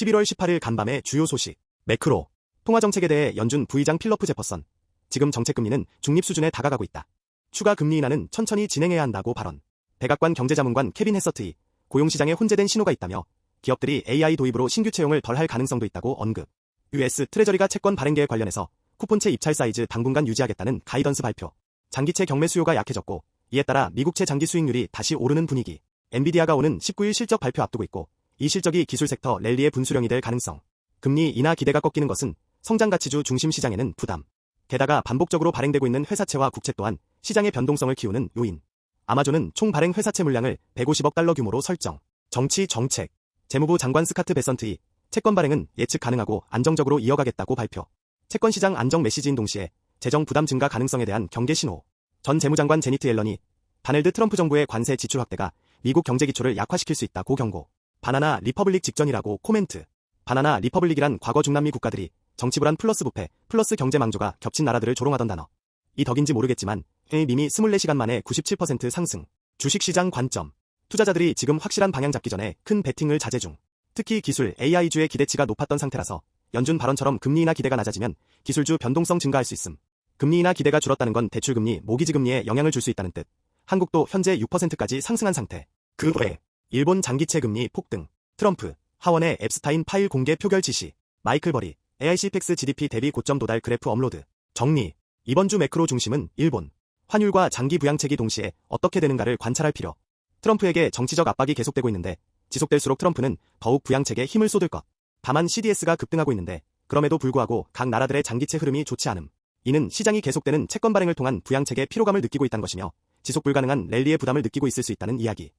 11월 18일 간밤의 주요 소식. 매크로. 통화정책에 대해 연준 부의장 필러프 제퍼선. 지금 정책금리는 중립 수준에 다가가고 있다. 추가 금리 인하는 천천히 진행해야 한다고 발언. 백악관 경제자문관 케빈 헤서트이 고용시장에 혼재된 신호가 있다며 기업들이 AI 도입으로 신규 채용을 덜 할 가능성도 있다고 언급. US 트레저리가 채권 발행계에 관련해서 쿠폰채 입찰 사이즈 당분간 유지하겠다는 가이던스 발표. 장기채 경매 수요가 약해졌고 이에 따라 미국채 장기 수익률이 다시 오르는 분위기. 엔비디아가 오는 19일 실적 발표 앞두고 있고 이 실적이 기술 섹터 랠리의 분수령이 될 가능성. 금리 인하 기대가 꺾이는 것은 성장 가치주 중심 시장에는 부담. 게다가 반복적으로 발행되고 있는 회사채와 국채 또한 시장의 변동성을 키우는 요인. 아마존은 총 발행 회사채 물량을 150억 달러 규모로 설정. 정치 정책. 재무부 장관 스카트 베선트이 채권 발행은 예측 가능하고 안정적으로 이어가겠다고 발표. 채권 시장 안정 메시지인 동시에 재정 부담 증가 가능성에 대한 경계 신호. 전 재무장관 제니트 옐런이 다넬드 트럼프 정부의 관세 지출 확대가 미국 경제 기초를 약화시킬 수 있다고 경고. 바나나 리퍼블릭 직전이라고 코멘트. 바나나 리퍼블릭이란 과거 중남미 국가들이 정치 불안 플러스 부패 플러스 경제 망조가 겹친 나라들을 조롱하던 단어. 이 덕인지 모르겠지만 미미 24시간 만에 97% 상승. 주식시장 관점. 투자자들이 지금 확실한 방향 잡기 전에 큰 베팅을 자제 중. 특히 기술 AI주의 기대치가 높았던 상태라서 연준 발언처럼 금리 인하 기대가 낮아지면 기술주 변동성 증가할 수 있음. 금리 인하 기대가 줄었다는 건 대출금리, 모기지금리에 영향을 줄 수 있다는 뜻. 한국도 현재 6%까지 상승한 상태. 그 외 일본 장기채 금리 폭등. 트럼프, 하원의 앱스타인 파일 공개 표결 지시. 마이클 버리, AIC 팩스 GDP 대비 고점 도달 그래프 업로드. 정리. 이번 주 매크로 중심은 일본. 환율과 장기 부양책이 동시에 어떻게 되는가를 관찰할 필요. 트럼프에게 정치적 압박이 계속되고 있는데 지속될수록 트럼프는 더욱 부양책에 힘을 쏟을 것. 다만 CDS가 급등하고 있는데 그럼에도 불구하고 각 나라들의 장기채 흐름이 좋지 않음. 이는 시장이 계속되는 채권 발행을 통한 부양책의 피로감을 느끼고 있다는 것이며 지속 불가능한 랠리의 부담을 느끼고 있을 수 있다는 이야기.